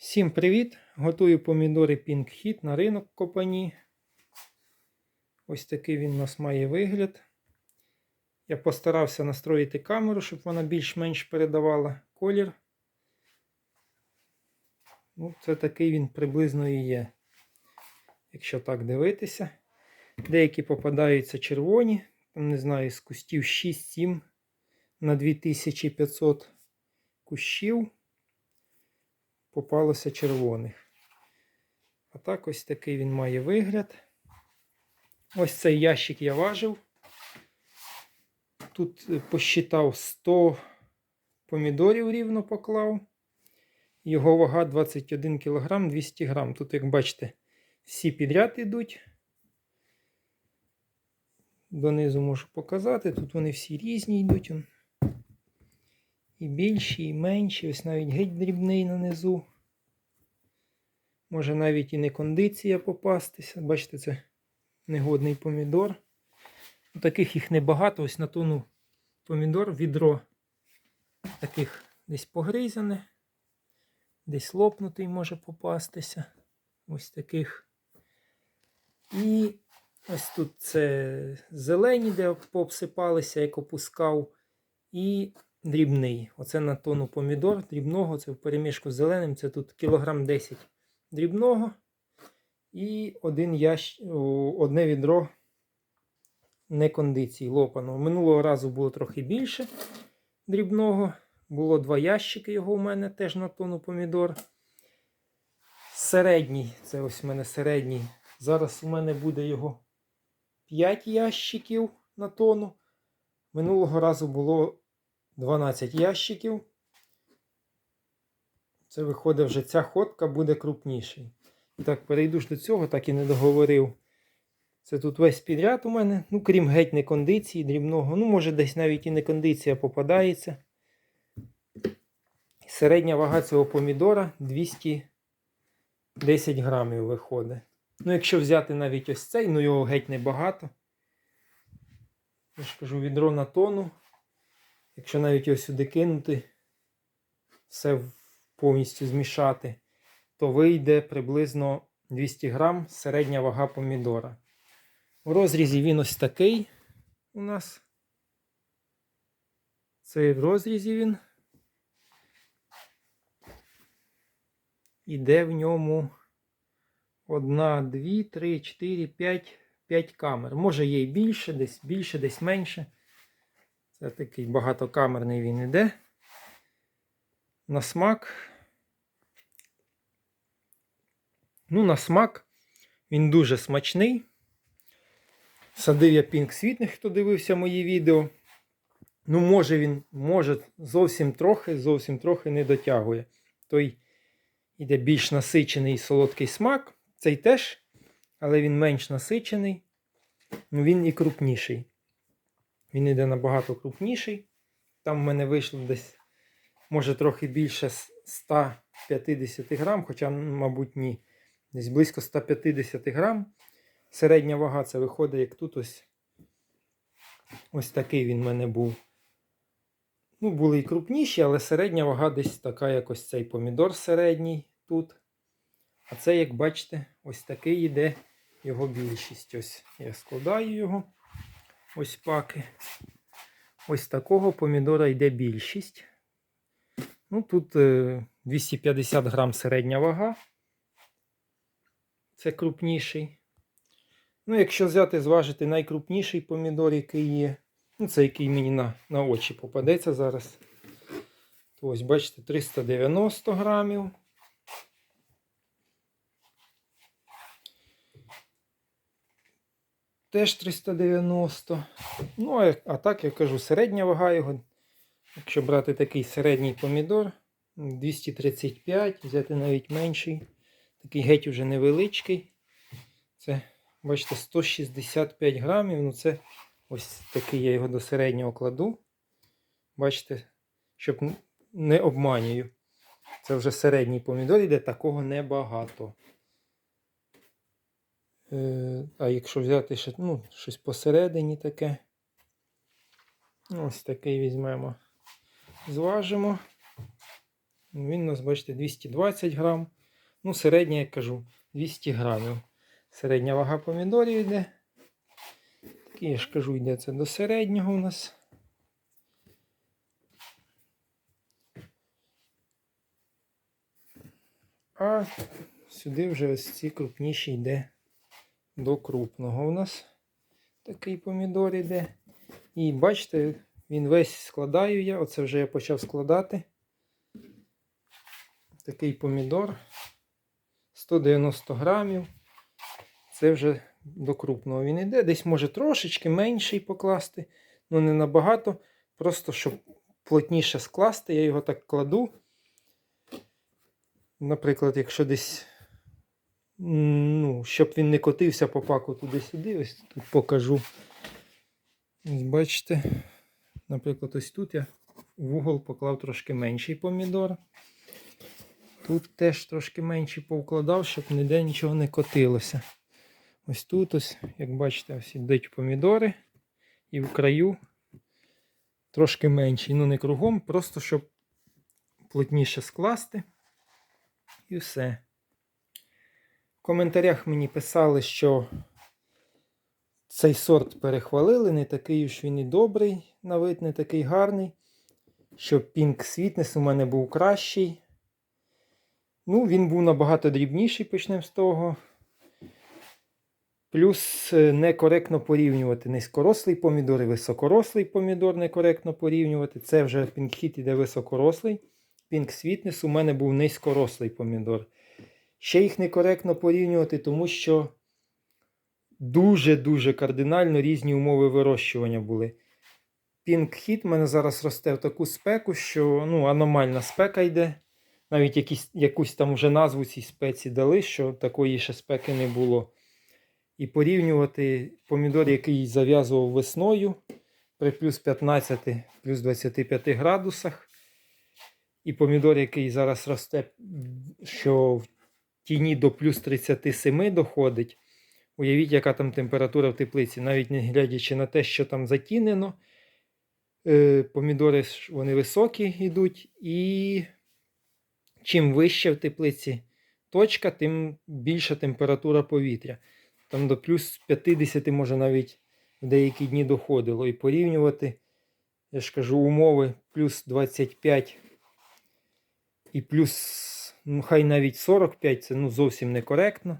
Всім привіт! Готую помідори Pink Hit на ринок Копані. Ось такий він у нас має вигляд. Я постарався настроїти камеру, щоб вона більш-менш передавала колір. Ну, це такий він приблизно і є. Якщо так дивитися. Деякі попадаються червоні, там, не знаю, з кустів 6-7 на 2500 кущів попалося червоних. А так ось такий він має вигляд. Ось цей ящик я важив. Тут е, посчитав 100 помідорів рівно поклав. Його вага 21 кг 200 г. Тут, як бачите, всі підряд йдуть. Донизу можу показати. Тут вони всі різні йдуть. І більші, і менші. Ось навіть геть дрібний нанизу. Може навіть і не кондиція попастися. Бачите, це негодний помідор. Ну, Таких їх небагато. Ось на тону помідор, відро таких десь погризане, десь лопнутий може попастися. Ось таких. І ось тут це зелені, де пообсипалися, як опускав. І дрібний. Оце на тону помідор дрібного, це в перемішку з зеленим, це тут кілограм 10 дрібного. І один ящ... одне відро не кондиції лопаного. Минулого разу було трохи більше дрібного. Було два ящики його у мене теж на тону помідор. Середній, це ось у мене середній. Зараз у мене буде його 5 ящиків на тону. Минулого разу було 12 ящиків. Це виходить вже ця ходка буде крупніший. І так, перейду ж до цього, так і не договорив. Це тут весь підряд у мене, ну, крім геть не кондиції, дрібного. Ну, може, десь навіть і не кондиція попадається. Середня вага цього помідора 210 грамів виходить. Ну, якщо взяти навіть ось цей, ну його геть небагато. Я ж кажу, відро на тону. Якщо навіть ось сюди кинути, все повністю змішати, то вийде приблизно 200 грам середня вага помідора. У розрізі він ось такий у нас. Це в розрізі він. Іде в ньому одна, дві, три, чотири, п'ять, п'ять камер. Може є і більше, десь більше, десь менше. Це такий багатокамерний він іде. На смак. Ну, на смак він дуже смачний. Садив я пінк світних, хто дивився мої відео. Ну, може він, може, зовсім трохи, зовсім трохи не дотягує. Той іде більш насичений солодкий смак. Цей теж, але він менш насичений. Ну, він і крупніший. Він іде набагато крупніший. Там в мене вийшло десь, може, трохи більше 150 грам, хоча, мабуть, ні. Десь близько 150 грам. Середня вага це виходить, як тут ось. Ось такий він в мене був. Ну, були і крупніші, але середня вага десь така, як ось цей помідор середній тут. А це, як бачите, ось такий йде його більшість. Ось я складаю його. Ось паки. Ось такого помідора йде більшість. Ну, тут е, 250 грам середня вага. Це крупніший. Ну, якщо взяти, зважити найкрупніший помідор, який є. Ну, це який мені на, на очі попадеться зараз. То ось, бачите, 390 грамів. Теж 390. Ну, а, так я кажу, середня вага його. Якщо брати такий середній помідор, 235, взяти навіть менший. Такий геть уже невеличкий. Це, бачите, 165 грамів. Ну, це ось такий я його до середнього кладу. Бачите, щоб не обманюю. Це вже середній помідор іде, такого небагато. Е, а якщо взяти ще ну, щось посередині таке. Ось такий візьмемо. Зважимо. Він у нас, бачите, 220 грам. Ну, середня, як кажу, 200 грамів. Середня вага помідорів йде. Такий, я ж кажу, йде це до середнього у нас. А сюди вже ось ці крупніші йде до крупного у нас. Такий помідор йде. І бачите, він весь складаю я. Оце вже я почав складати. Такий помідор. 190 грамів. Це вже до крупного він йде. Десь може трошечки менший покласти, ну не набагато. Просто щоб плотніше скласти, я його так кладу. Наприклад, якщо десь, ну, щоб він не котився по паку туди-сюди, ось тут покажу. Ось бачите, наприклад, ось тут я в угол поклав трошки менший помідор. Тут теж трошки менший повкладав, щоб ніде нічого не котилося. Ось тут, ось, як бачите, ось йдуть помідори. І в краю трошки менший. Ну, не кругом, просто щоб плотніше скласти. І все. Коментарях мені писали, що цей сорт перехвалили, не такий уж він і добрий на вид, не такий гарний. Що Pink Sweetness у мене був кращий. Ну, він був набагато дрібніший, почнемо з того. Плюс е, некоректно порівнювати низькорослий помідор і високорослий помідор некоректно порівнювати. Це вже Pink Hit іде високорослий. Pink Sweetness у мене був низькорослий помідор. Ще їх некоректно порівнювати, тому що дуже-дуже кардинально різні умови вирощування були. Pink Hit в мене зараз росте в таку спеку, що ну, аномальна спека йде. Навіть якісь, якусь там вже назву цій спеці дали, що такої ще спеки не було. І порівнювати помідор, який зав'язував весною при плюс 15, плюс 25 градусах. І помідор, який зараз росте, що в тіні до плюс 37 доходить. Уявіть, яка там температура в теплиці, навіть не глядячи на те, що там затінено. Е, Помідори вони високі йдуть, і чим вище в теплиці точка, тим більша температура повітря. Там до плюс 50, може навіть в деякі дні доходило. І порівнювати, я ж кажу, умови плюс 25 і плюс, ну хай навіть 45 це ну, зовсім некоректно.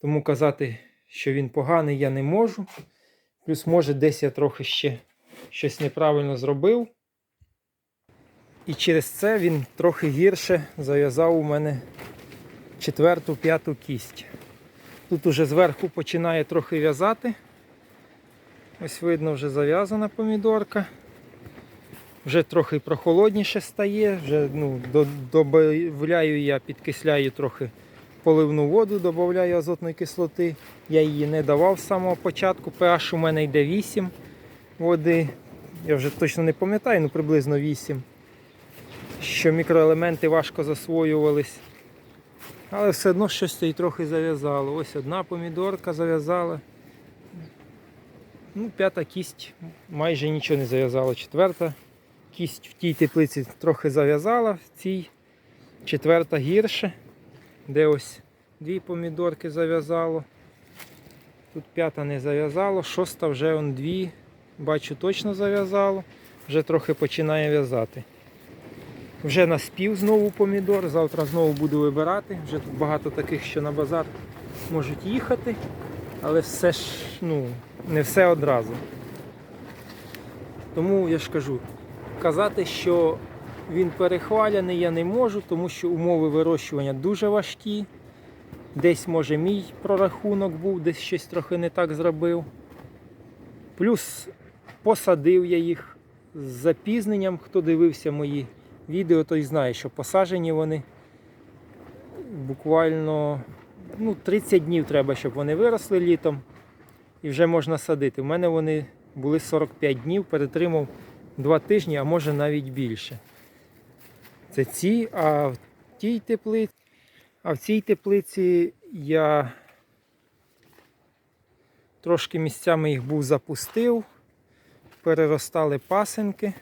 Тому казати, що він поганий, я не можу. Плюс, може, десь я трохи ще щось неправильно зробив. І через це він трохи гірше зав'язав у мене четверту, п'яту кість. Тут уже зверху починає трохи в'язати. Ось видно, вже зав'язана помідорка. Вже трохи прохолодніше стає, вже ну, додаю я, підкисляю трохи поливну воду, додаю азотної кислоти. Я її не давав з самого початку. pH у мене йде 8 води. Я вже точно не пам'ятаю, ну приблизно 8. Що мікроелементи важко засвоювались. Але все одно щось і трохи зав'язало. Ось одна помідорка зав'язала. Ну, П'ята кість майже нічого не зав'язала. Четверта кість в тій теплиці трохи зав'язала, в цій четверта гірше, де ось дві помідорки зав'язало. Тут п'ята не зав'язало, шоста вже он дві, бачу, точно зав'язало, вже трохи починає в'язати. Вже наспів знову помідор, завтра знову буду вибирати. Вже тут багато таких, що на базар можуть їхати, але все ж ну, не все одразу. Тому я ж кажу, казати, що він перехваляний, я не можу, тому що умови вирощування дуже важкі. Десь, може, мій прорахунок був, десь щось трохи не так зробив. Плюс посадив я їх з запізненням, хто дивився мої відео, той знає, що посаджені вони буквально ну, 30 днів треба, щоб вони виросли літом і вже можна садити. У мене вони були 45 днів, перетримав 2 тижні, а може навіть більше. Це ці, а в тій теплиці, а в цій теплиці я трошки місцями їх був запустив, переростали пасенки.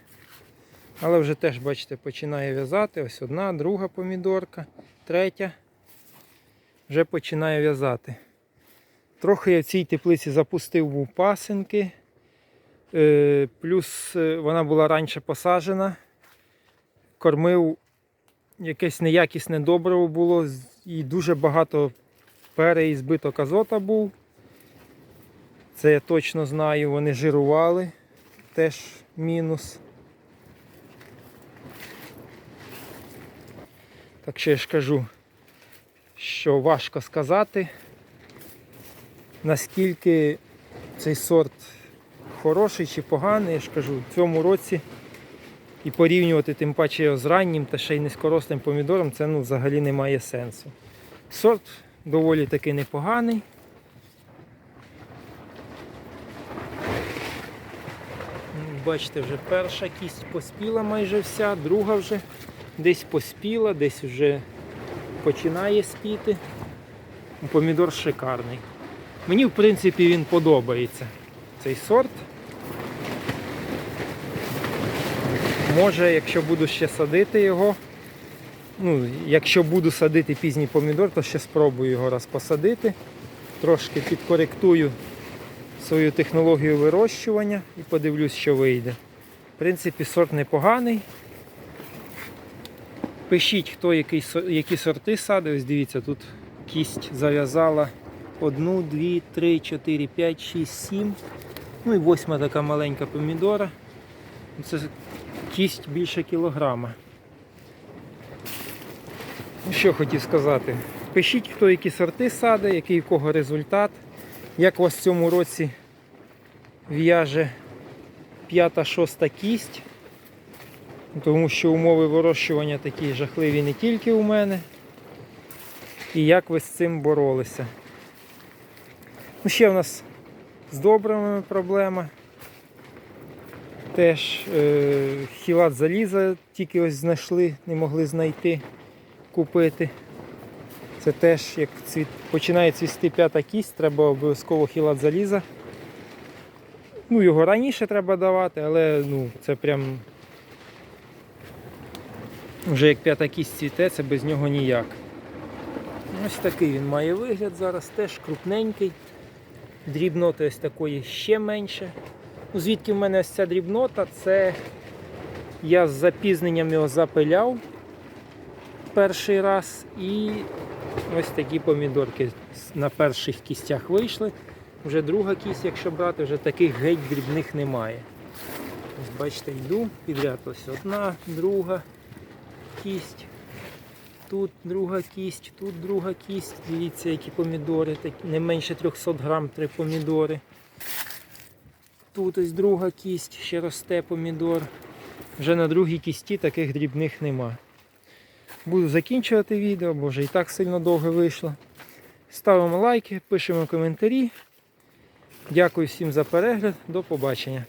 Але вже теж, бачите, починає в'язати. Ось одна, друга помідорка, третя. Вже починає в'язати. Трохи я в цій теплиці запустив був пасинки. Е, Плюс е, вона була раніше посаджена. Кормив якесь неякісне добриво було і дуже багато переізбиток азота був. Це я точно знаю, вони жирували. Теж мінус. Так що я ж кажу, що важко сказати, наскільки цей сорт хороший чи поганий, я ж кажу, в цьому році і порівнювати тим паче його з раннім та ще й низькорослим помідором, це ну, взагалі не має сенсу. Сорт доволі таки непоганий. Бачите, вже перша кість поспіла майже вся, друга вже десь поспіла, десь вже починає спіти. Помідор шикарний. Мені, в принципі, він подобається. Цей сорт. Може, якщо буду ще садити його, ну, якщо буду садити пізній помідор, то ще спробую його раз посадити. Трошки підкоректую свою технологію вирощування і подивлюсь, що вийде. В принципі, сорт непоганий. Пишіть, хто який, які сорти садить. Ось дивіться, тут кість зав'язала одну, дві, три, чотири, п'ять, шість, сім. Ну і восьма така маленька помідора. Це кість більше кілограма. Ну, що хотів сказати. Пишіть, хто які сорти садить, який в кого результат. Як у вас в цьому році в'яже п'ята-шоста кість. Тому що умови вирощування такі жахливі не тільки у мене. І як ви з цим боролися. Ну, ще в нас з добривами проблема. Теж е, хілат заліза тільки ось знайшли, не могли знайти, купити. Це теж, як цвіт, починає цвісти п'ята кість, треба обов'язково хілат заліза. Ну, його раніше треба давати, але ну, це прям вже як п'ята кість цвіте, це без нього ніяк. Ось такий він має вигляд зараз, теж крупненький. Дрібноти ось такої ще менше. Ну, звідки в мене ось ця дрібнота? Це я з запізненням його запиляв перший раз і ось такі помідорки на перших кістях вийшли. Вже друга кість, якщо брати, вже таких геть дрібних немає. Ось бачите, йду підряд ось одна, друга кість. Тут друга кість, тут друга кість. Дивіться, які помідори, такі, не менше 300 грам три помідори. Тут ось друга кість, ще росте помідор. Вже на другій кісті таких дрібних нема. Буду закінчувати відео, бо вже і так сильно довго вийшло. Ставимо лайки, пишемо коментарі. Дякую всім за перегляд. До побачення.